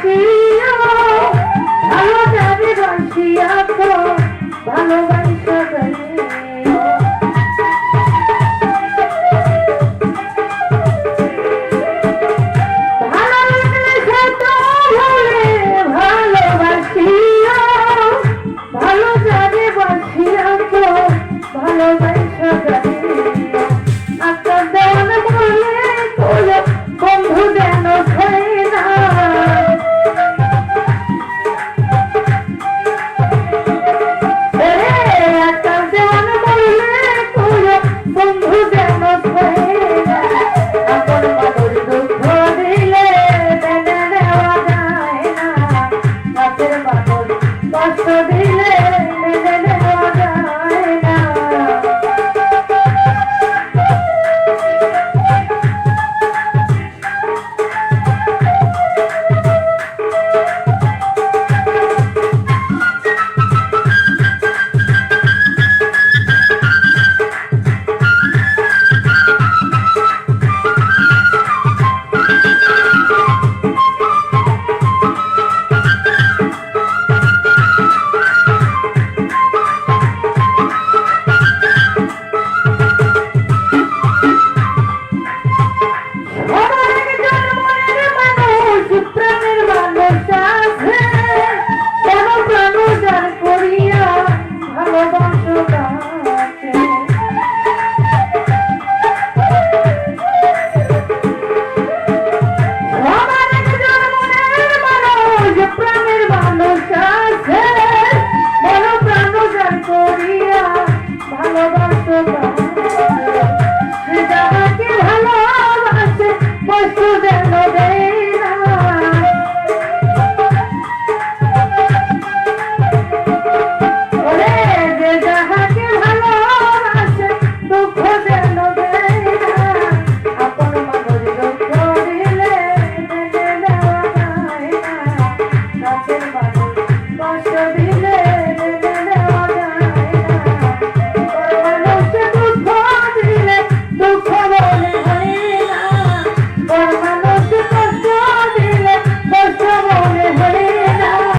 ভালোবাসিও ভালো যাবে বাসিয়া তো ভালোবাসা যাইও Para